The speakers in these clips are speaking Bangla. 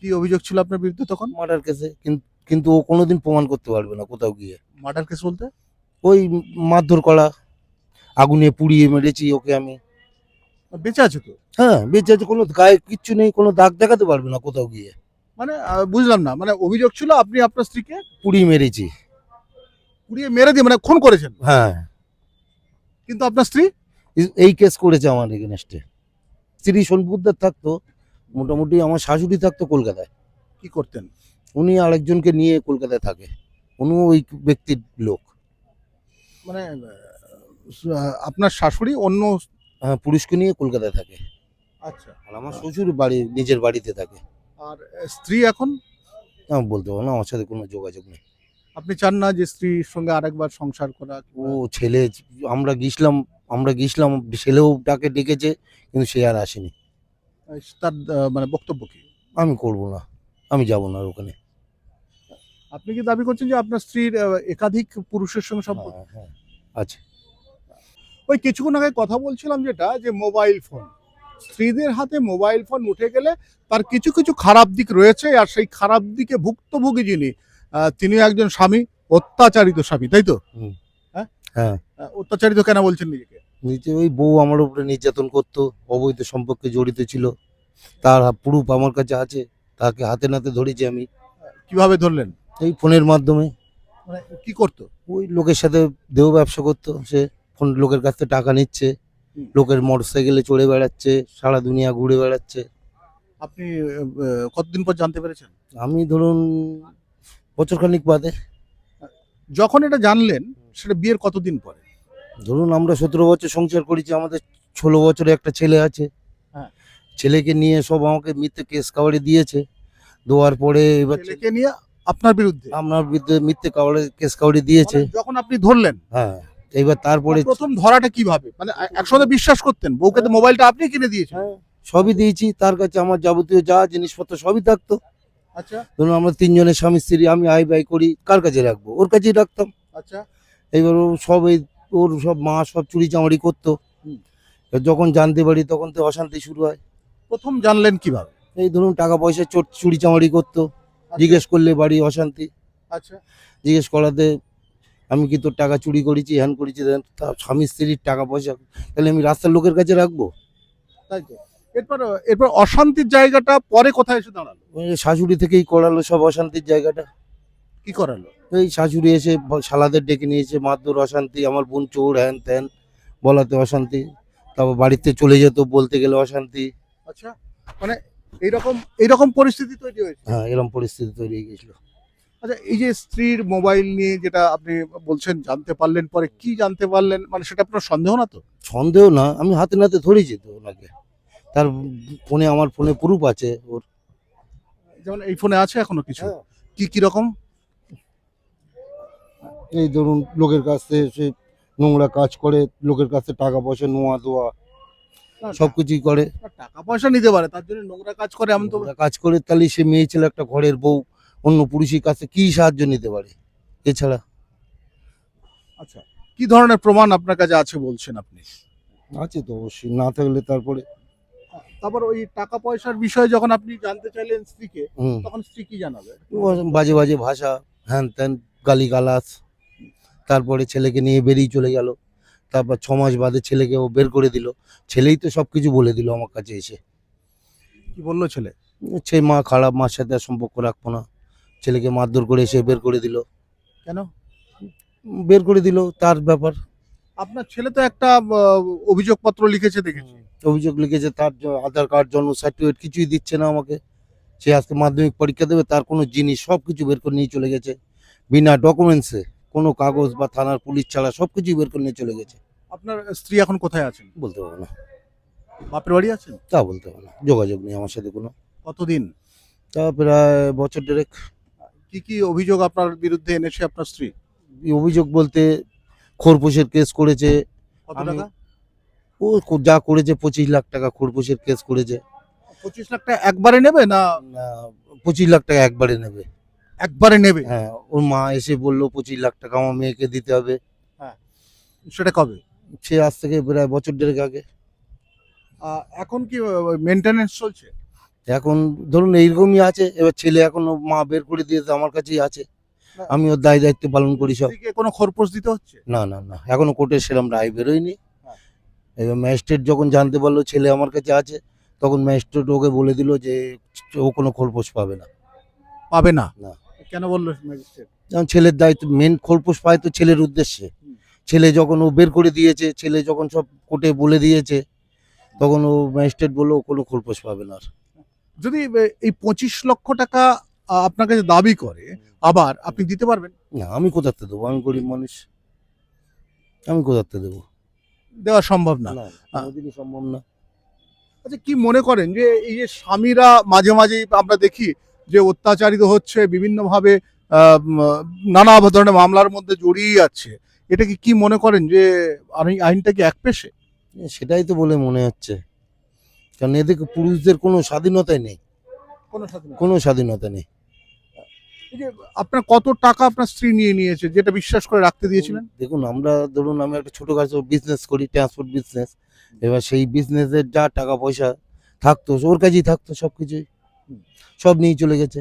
কি অভিযোগ ছিল আপনার বিরুদ্ধে তখন? মার্ডার কেসে কিন্তু ও কোনোদিন প্রমাণ করতে পারবে না কোথাও গিয়ে। মার্ডার কেস বলতে? ওই মারধর করা আগুনে পুড়িয়ে মেরেছি ওকে আমি। বেঁচে আছে তো? হ্যাঁ বেঁচে আছে কোনো গায়ে কিচ্ছু নেই কোনো দাগ দেখাতে পারবে না কোথাও গিয়ে। মানে বুঝলাম না মানে অভিযোগ ছিল আপনি আপনার স্ত্রীকে? পুড়িয়ে মেরেছি। পুড়িয়ে মেরে দিয়ে মানে খুন করেছেন? হ্যাঁ। কিন্তু আপনার স্ত্রী? এই- কেস করেছে আমার এগেনস্টে। স্ত্রী সোনপুরদার থাকতো। মোটামুটি আমার শাশুড়ি থাকতো কলকাতায়। কি করতেন? উনি আরেকজনকে নিয়ে কলকাতায় থাকে। উনি ওই ব্যক্তির লোক। মানে আপনার শাশুড়ি অন্য হ্যাঁ পুরুষকে নিয়ে কলকাতায় থাকে। আচ্ছা। আর আমার শ্বশুর বাড়ি নিজের বাড়িতে থাকে। আর স্ত্রী এখন? আমি বলতে পারব না আমার সাথে কোনো যোগাযোগ নেই। আপনি চান না যে স্ত্রীর সঙ্গে আরেকবার সংসার করা ও ছেলে আমরা গিয়েছিলাম আমরা গিয়েছিলাম ছেলেও তাকে ডেকেছে কিন্তু সে আর আসেনি। তার মানে বক্তব্য কি? আমি করব না আমি যাব না আর ওখানে। আপনি কি দাবি করছেন যে আপনার স্ত্রীর একাধিক পুরুষের সঙ্গে সম্পর্ক? হ্যাঁ, হ্যাঁ আচ্ছা ওই কিছুক্ষণ আগে কথা বলছিলাম যেটা যে মোবাইল ফোন। স্ত্রীদের হাতে মোবাইল ফোন উঠে গেলে তার কিছু কিছু খারাপ দিক রয়েছে আর সেই খারাপ দিকে ভুক্তভোগী যিনি তিনি একজন স্বামী অত্যাচারিত স্বামী তাই তো। হ্যাঁ? হ্যাঁ। অত্যাচারিত কেন বলছেন নিজেকে? নিচে ওই বউ আমার উপরে নির্যাতন করতো অবৈধ সম্পর্কে জড়িত ছিল। তার প্রুফ আমার কাছে আছে তাকে হাতে নাতে ধরেছি আমি। কীভাবে ধরলেন? এই ফোনের মাধ্যমে। মানে কি করতো? ওই লোকের সাথে দেহ ব্যবসা করতো সে ফোন লোকের কাছ থেকে টাকা নিচ্ছে। লোকের মোটর সাইকেলে চড়ে বেড়াচ্ছে সারা দুনিয়া ঘুরে বেড়াচ্ছে। আপনি আহ, কতদিন পর জানতে পেরেছেন? আমি ধরুন বছর খানিক বাদে। যখন এটা জানলেন সেটা বিয়ের কতদিন পরে? ধরুন আমরা সতেরো বছর সংসার করেছি আমাদের ষোলো বছরে একটা ছেলে আছে। হ্যাঁ। ছেলেকে নিয়ে সব আমাকে মিথ্যে কেস কাবাড়ি দিয়েছে। দেওয়ার পরে এবার ছেলেকে নিয়ে আপনার বিরুদ্ধে? আপনার বিরুদ্ধে মিথ্যে কাবাড়ি কেস কাবাড়ি দিয়েছে। মানে যখন আপনি ধরলেন হ্যাঁ এইবার তারপরে প্রথম ধরাটা কীভাবে? মানে একসাথে বিশ্বাস করতেন? বউকে তো মোবাইলটা আপনি কিনে দিয়েছেন। হ্যাঁ, সবই দিয়েছি। তার কাছে আমার যাবতীয় যা জিনিসপত্র সবই থাকতো। আচ্ছা। ধরুন আমরা তিনজনের স্বামী স্ত্রী আমি আই বাই করি কার কাছে রাখব? ওর কাছেই রাখতাম। আচ্ছা। এইবার সব এই ওর সব মা সব চুরি চামারি করতো। যখন জানতে পারি তখন তো অশান্তি শুরু হয়। প্রথম জানলেন কীভাবে? এই ধরুন টাকা পয়সা চোর চুরি চামারি করতো। জিজ্ঞেস করলে বাড়ি অশান্তি। আচ্ছা। জিজ্ঞেস করাতে আমি কি তোর টাকা চুরি করেছি হ্যান করেছি স্বামী স্ত্রীর টাকা পয়সা তাহলে আমি রাস্তার লোকের কাছে রাখব? তাই তো। এরপর এরপর অশান্তির জায়গাটা পরে কোথায় এসে দাঁড়াল? শাশুড়ি থেকেই করালো সব অশান্তির জায়গাটা। কি করালো? এই শাশুড়ি এসে শালাদের ডেকে নিয়েছে মারধর অশান্তি আমার বোন চোর হ্যান ত্যান বলাতে অশান্তি তারপর বাড়িতে চলে যেত বলতে গেলে অশান্তি। আচ্ছা মানে এইরকম এইরকম পরিস্থিতি তৈরি হয়েছে? হ্যাঁ এরকম পরিস্থিতি তৈরি হয়ে গেছিল। আচ্ছা এই যে স্ত্রীর মোবাইল নিয়ে যেটা আপনি বলছেন জানতে পারলেন পরে কি জানতে পারলেন? মানে সেটা আপনার সন্দেহ না তো? সন্দেহ না আমি হাতে নাতে ধরেছি তো ওনাকে। তার ফোনে আমার ফোনে প্রুফ আছে ওর। যেমন এই ফোনে আছে এখনও কিছু? হ্যাঁ। কি কি রকম? এই ধরুন লোকের কাছ সে নোংরা কাজ করে লোকের কাছ টাকা পয়সা নোয়া দোয়া সব কিছুই করে। টাকা পয়সা নিতে পারে তার জন্য নোংরা কাজ করে এমন তো কাজ করে তাহলে সে মেয়ে ছেলে একটা ঘরের বউ অন্য পুরুষের কাছে কি সাহায্য নিতে পারে? এছাড়া। আচ্ছা কি ধরনের প্রমাণ আপনার কাছে আছে বলছেন আপনি? আছে তো অবশ্যই না থাকলে তারপরে তারপর ওই টাকা পয়সার বিষয়ে যখন আপনি জানতে চাইলেন স্ত্রীকে তখন স্ত্রী কি জানাবে? বাজে বাজে ভাষা হ্যান ত্যান গালি গালাস তারপরে ছেলেকে নিয়ে বেরিয়ে চলে গেল। তারপর ছ মাস বাদে ছেলেকে ও বের করে দিল। ছেলেই তো সব কিছু বলে দিল আমার কাছে এসে। কি বলল ছেলে? সেই মা খারাপ মার সাথে আর সম্পর্ক রাখব না। ছেলেকে মারধর করে এসে বের করে দিল। কেন? বের করে দিল তার ব্যাপার। আপনার ছেলে তো একটা অভিযোগ পত্র লিখেছে দেখেছি। অভিযোগ লিখেছে তার আধার কার্ড জন্ম সার্টিফিকেট কিছুই দিচ্ছে না আমাকে। সে আজকে মাধ্যমিক পরীক্ষা দেবে তার কোনো জিনিস সব কিছু বের করে নিয়ে চলে গেছে। বিনা ডকুমেন্টসে কোনো কাগজ বা থানার পুলিশ ছাড়া সব কিছুই বের করে নিয়ে চলে গেছে। আপনার স্ত্রী এখন কোথায় আছেন? বলতে পারব না। বাপের বাড়ি আছেন? তা বলতে পারব না। যোগাযোগ নেই আমার সাথে কোনো। কতদিন? তা প্রায় বছর দেড়েক। কি কি অভিযোগ আপনার বিরুদ্ধে এনেছে আপনার স্ত্রী? এই অভিযোগ বলতে খোরপোশের কেস করেছে। কত আমি- টাকা? ও কো- যা করেছে পঁচিশ লাখ টাকা খোরপোশের কেস করেছে। পঁচিশ লাখ টাকা একবারে নেবে না? না, পঁচিশ লাখ টাকা একবারে নেবে। একবারে নেবে। হ্যাঁ ওর মা এসে বলল পঁচিশ লাখ টাকা আমার মেয়েকে দিতে হবে। হ্যাঁ সেটা কবে? সে আজ থেকে প্রায় বছর দেড়েক আগে। এখন কি মেনটেনেন্স চলছে? এখন ধরুন এইরকমই আছে এবার ছেলে এখনও মা বের করে দিয়েছে আমার কাছেই আছে। আমি ওর দায় দায়িত্ব পালন করি সব। কোনো খরপোশ দিতে হচ্ছে? না না না এখনও কোর্টের সেরকম রায় বেরোয়নি। হ্যাঁ। এবার ম্যাজিস্ট্রেট যখন জানতে পারল ছেলে আমার কাছে আছে তখন ম্যাজিস্ট্রেট ওকে বলে দিল যে ও কোনো খোলপোষ পাবে না। পাবে না? না। কেন বলল ম্যাজিস্ট্রেট যেমন ছেলের দায়িত্ব মেন খোলপোষ পায় তো ছেলের উদ্দেশ্যে। ছেলে যখন ও বের করে দিয়েছে ছেলে যখন সব কোর্টে বলে দিয়েছে তখন ও ম্যাজিস্ট্রেট বলল ও কোনো খোলপোষ পাবে না আর। যদি এই পঁচিশ লক্ষ টাকা আপনার কাছে দাবি করে আবার আপনি দিতে পারবেন? না আমি কোথাতে দেবো? আমি গরিব মানুষ। আমি কোথাতে দেবো? দেওয়া সম্ভব না। না কোনোদিনই সম্ভব না। আচ্ছা কি মনে করেন যে এই যে স্বামীরা মাঝে মাঝে আমরা দেখি যে অত্যাচারিত হচ্ছে বিভিন্নভাবে নানা ধরনের মামলার মধ্যে জড়িয়ে যাচ্ছে। এটা কি কি মনে করেন যে আইন- আইনটা কি এক পেশে? সেটাই তো বলে মনে হচ্ছে। কারণ এদিকে পুরুষদের কোনো স্বাধীনতাই নেই। কোনো স্বাধীনতা নেই। আপনার কত টাকা আপনার স্ত্রী নিয়ে নিয়েছে যেটা বিশ্বাস করে রাখতে দিয়েছিলেন? দেখুন আমরা ধরুন আমি একটা ছোটখাটো বিজনেস করি ট্রান্সপোর্ট বিজনেস এবার সেই বিজনেসের যা টাকা পয়সা থাকতো ওর কাছেই থাকতো সব কিছুই সব নিয়ে চলে গেছে।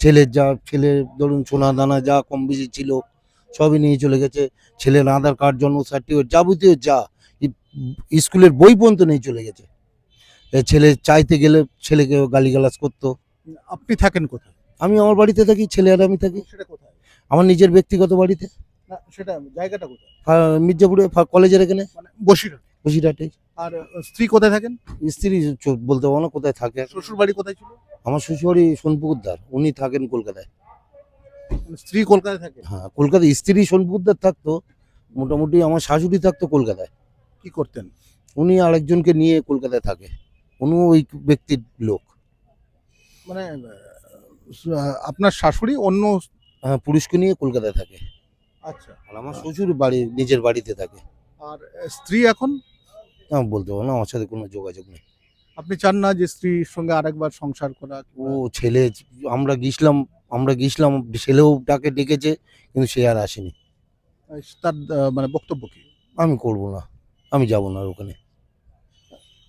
ছেলের যা ছেলে ধরুন সোনা দানা যা কম বেশি ছিল সবই নিয়ে চলে গেছে। ছেলের আধার কার্ড জন্ম সার্টিফিকেট যাবতীয় যা স্কুলের বই পর্যন্ত নিয়ে চলে গেছে। ছেলে চাইতে গেলে ছেলেকে গালিগালাজ করতো। আপনি থাকেন কোথায়? আমি আমার বাড়িতে থাকি ছেলে আর আমি থাকি। সেটা কোথায়? আমার নিজের ব্যক্তিগত বাড়িতে। না সেটা জায়গাটা কোথায়? মির্জাপুরে কলেজের এখানে। মানে বসিরহাট। বসিরহাটে। আর স্ত্রী কোথায় থাকেন? স্ত্রী বলতে পারব না কোথায় থাকে। শ্বশুর বাড়ি কোথায় ছিল? আমার শ্বশুরবাড়ি সোনপুকুরদার উনি থাকেন কলকাতায়। মানে স্ত্রী কলকাতায় থাকে? হ্যাঁ কলকাতায় স্ত্রী সোনপুকুরদার থাকতো মোটামুটি আমার শাশুড়ি থাকতো কলকাতায়। কি করতেন? উনি আরেকজনকে নিয়ে কলকাতায় থাকে উনিও ওই ব্যক্তির লোক। মানে আপনার শাশুড়ি অন্য হ্যাঁ পুরুষকে নিয়ে কলকাতায় থাকে। আচ্ছা। আর আমার শ্বশুর বাড়ি নিজের বাড়িতে থাকে। আর স্ত্রী এখন? আমি বলতে পারব না আমার সাথে কোনো যোগাযোগ নেই। আপনি চান না যে স্ত্রীর সঙ্গে আরেকবার সংসার করা ও ছেলে আমরা গিয়েছিলাম আমরা গিয়েছিলাম ছেলেও ডাকে ডেকেছে কিন্তু সে আর আসেনি। তার মানে বক্তব্য কি? আমি করব না আমি যাব না আর ওখানে।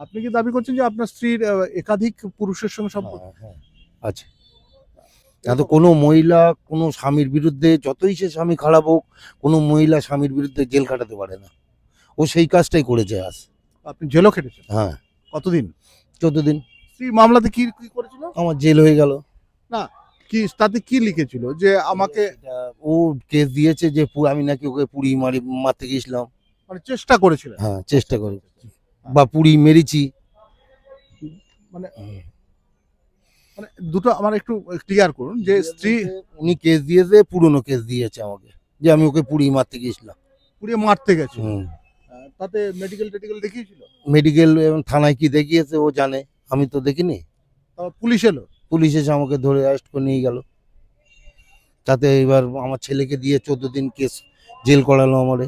আপনি কি দাবি করছেন যে আপনার স্ত্রীর একাধিক পুরুষের সঙ্গে সম্পর্ক? হ্যাঁ, হ্যাঁ, আছে। না তো কোনো মহিলা কোনো স্বামীর বিরুদ্ধে যতই সে স্বামী খারাপ হোক কোনো মহিলা স্বামীর বিরুদ্ধে জেল খাটাতে পারে না। ও সেই কাজটাই করেছে আজ। আপনি জেলও খেটেছেন। হ্যাঁ। কতদিন? চোদ্দ দিন স্ত্রী মামলাতে কি কি করেছিল? আমার জেল হয়ে গেল। কি তাতে কি লিখেছিল? যে আমাকে ও কেস দিয়েছে যে আমি নাকি ওকে পুড়ি মারি মারতে গেছিলাম মানে চেষ্টা করেছিলেন? হ্যাঁ চেষ্টা করে। বা পুড়ি মেরেছি। মানে মানে দুটো আমার একটু ক্লিয়ার করুন যে স্ত্রী উনি কেস দিয়েছে পুরনো কেস দিয়েছে আমাকে। যে আমি ওকে পুড়ি মারতে গেছিলাম পুড়িয়ে মারতে গেছে তাতে মেডিকেল টেডিকেল দেখিয়েছিল? মেডিকেল এবং থানায় কি দেখিয়েছে ও জানে আমি তো দেখিনি। পুলিশ এলো? পুলিশ এসে আমাকে ধরে অ্যারেস্ট করে নিয়ে গেল। তাতে এবার আমার ছেলেকে দিয়ে চোদ্দ দিন কেস জেল করালো আমারে।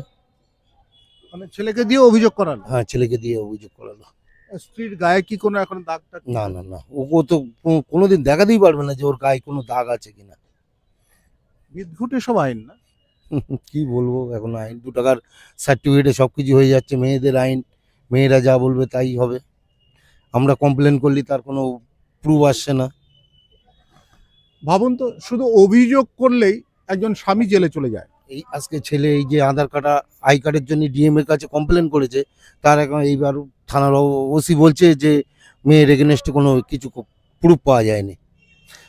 মানে ছেলেকে দিয়ে অভিযোগ করালো? হ্যাঁ ছেলেকে দিয়ে অভিযোগ করালো। স্ত্রীর গায়ে কি কোনো এখন দাগ টাগ না না না ওকে তো কোনোদিন দেখাতেই পারবে না যে ওর গায়ে কোনো দাগ আছে কিনা। বিদঘুটে সব আইন না? কি বলব? এখন আইন দু টাকার সার্টিফিকেটে সব কিছু হয়ে যাচ্ছে মেয়েদের আইন মেয়েরা যা বলবে তাই হবে। আমরা কমপ্লেন করলে তার কোনো প্রুফ আসছে না। ভাবুন তো শুধু অভিযোগ করলেই একজন স্বামী জেলে চলে যায়। এই আজকে ছেলে এই যে আধার কার্ড আই কার্ডের জন্য ডিএম এর কাছে কমপ্লেন করেছে তার এখন এইবার থানার ওসি বলছে যে মেয়ের এগেনস্টে কোনো কিছু প্রুফ পাওয়া যায়নি।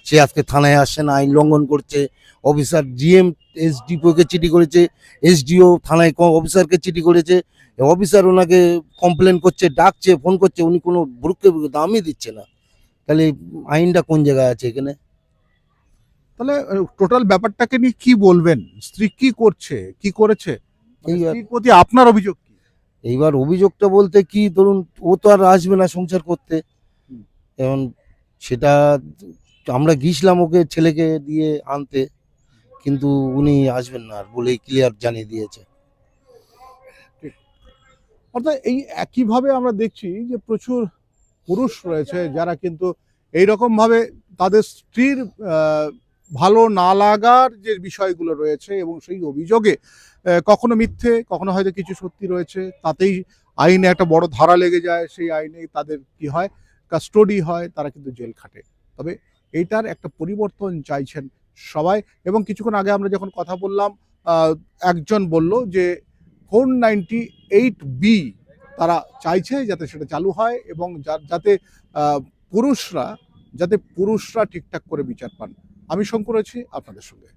সে আজকে থানায় আসছে না আইন লঙ্ঘন করছে অফিসার জিএম এসডিওকে চিঠি করেছে এসডিও থানায় অফিসারকে চিঠি করেছে অফিসার ওনাকে কমপ্লেন করছে ডাকছে ফোন করছে উনি কোনো ভ্রুক্ষে দামই দিচ্ছে না। তাহলে আইনটা কোন জায়গায় আছে এখানে? তাহলে টোটাল ব্যাপারটাকে নিয়ে কি বলবেন? স্ত্রী কি করছে? কি করেছে? মানে প্রতি আপনার অভিযোগ কি? এইবার অভিযোগটা বলতে কি ধরুন ও তো আর আসবে না সংসার করতে। এখন সেটা আমরা গিয়েছিলাম ওকে, ছেলেকে দিয়ে আনতে, কিন্তু উনি আসবেন না আর বলেই ক্লিয়ার জানিয়ে দিয়েছে। অর্থাৎ এই একইভাবে আমরা দেখছি যে প্রচুর পুরুষ রয়েছে যারা কিন্তু এই ভাবে তাদের স্ত্রীর ভালো না লাগার যে বিষয়গুলো রয়েছে এবং সেই অভিযোগে কখনো মিথ্যে, কখনো হয়তো কিছু সত্যি রয়েছে, তাতেই আইনে একটা বড় ধারা লেগে যায়, সেই আইনে তাদের কি হয় কাস্টোডি হয়, তারা কিন্তু জেল খাটে। তবে এইটার একটা পরিবর্তন চাইছেন সবাই। এবং কিছুক্ষণ আগে আমরা যখন কথা বললাম একজন বলল যে ফোর নাইনটি এইট বি তারা চাইছে যাতে সেটা চালু হয় এবং যাতে পুরুষরা যাতে পুরুষরা ঠিকঠাক করে বিচার পান। আমি শঙ্কর আছি আপনাদের সঙ্গে।